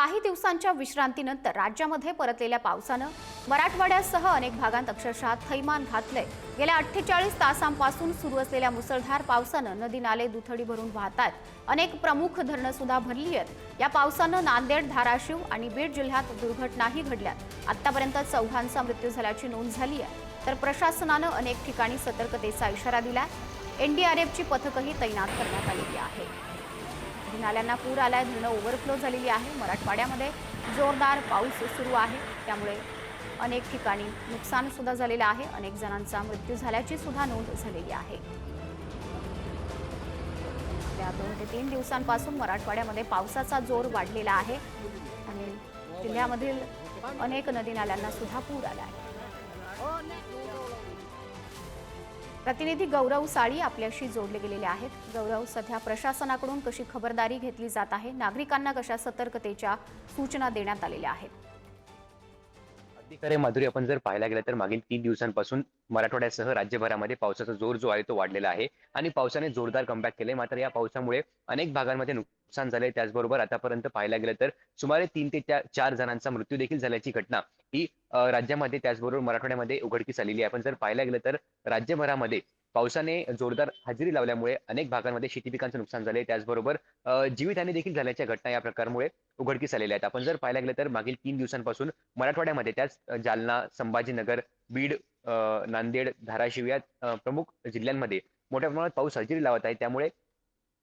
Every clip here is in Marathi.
काही दिवसांच्या विश्रांतीनंतर राज्यामध्ये परतलेल्या पावसानं मराठवाड्यासह अनेक भागांत अक्षरशः थैमान घातलंय. गेल्या अठ्ठेचाळीस तासांपासून सुरू असलेल्या मुसळधार पावसानं नदी नाले दुथडी भरून वाहतात अनेक प्रमुख धरणं सुद्धा भरली आहेत. या पावसानं नांदेड धाराशिव आणि बीड जिल्ह्यात दुर्घटनाही घडल्यात. आतापर्यंत चौघांचा मृत्यू झाल्याची नोंद झाली आहे. तर प्रशासनानं अनेक ठिकाणी सतर्कतेचा इशारा दिला एनडीआरएफची पथकही तैनात करण्यात आलेली आहे. नाल्यांना पूर आलाय धरणं ओव्हरफ्लो झालेली आहे. मराठवाड्यामध्ये जोरदार पाऊस सुरू आहे. त्यामुळे अनेक ठिकाणी नुकसान सुद्धा झालेलं आहे. अनेक जणांचा मृत्यू झाल्याची सुद्धा नोंद झालेली आहे. त्या दोन ते तीन दिवसांपासून मराठवाड्यामध्ये पावसाचा जोर वाढलेला आहे. आणि जिल्ह्यामधील अनेक नदी नाल्यांना सुद्धा पूर आला आहे प्रतिनिधी गौरव साळी आपल्याशी जोडले गेलेले आहेत. गौरव सध्या प्रशासनाकडून कशी खबरदारी घेतली जात आहे? नागरिकांना कशा सतर्कतेच्या सूचना देण्यात आलेल्या आहेत? तर हे माधुरी आपण जर पाहायला गेलं तर मागील तीन दिवसांपासून मराठवाड्यासह राज्यभरामध्ये पावसाचा जोर जो आहे तो वाढलेला आहे आणि पावसाने जोरदार कमबॅक केले. मात्र या पावसामुळे अनेक भागांमध्ये नुकसान झाले त्याचबरोबर आतापर्यंत पाहायला गेलं तर सुमारे तीन ते चार जणांचा मृत्यू देखील झाल्याची घटना ही राज्यामध्ये त्याचबरोबर मराठवाड्यामध्ये उघडकीस आलेली आहे. आपण जर पाहायला गेलं तर राज्यभरामध्ये पावसाने जोरदार हजेरी लावल्यामुळे अनेक भागांमध्ये शेती पिकांचं नुकसान झाले त्याचबरोबर जीवितहानी देखील झाल्याच्या घटना या प्रकारमुळे उघडकीस आलेल्या आहेत. आपण जर पाहायला गेलं तर मागील तीन दिवसांपासून मराठवाड्यामध्ये त्याच जालना संभाजीनगर बीड नांदेड धाराशिव या प्रमुख जिल्ह्यांमध्ये मोठ्या प्रमाणात पाऊस हजेरी लावत आहे. त्यामुळे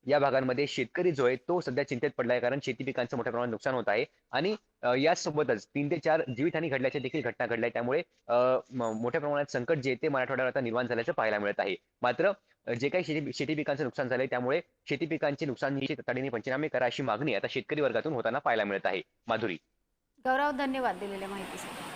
या भागांमध्ये शेतकरी जो आहे तो सध्या चिंतेत पडला आहे कारण शेती पिकांचं मोठ्या प्रमाणात नुकसान होत आहे. आणि यासोबतच तीन ते चार जीवितहानी घडल्याच्या देखील घटना घडल्या त्यामुळे मोठ्या प्रमाणात संकट जे ते मराठवाड्यावर आता निर्माण झाल्याचं पाहायला मिळत आहे. मात्र जे काही शेती शेती पिकांचं नुकसान झालंय त्यामुळे शेती पिकांचे नुकसान तातडीने पंचनामे करा अशी मागणी आता शेतकरी वर्गातून होताना पाहायला मिळत आहे. माधुरी. गौरव धन्यवाद दिलेल्या माहितीसाठी.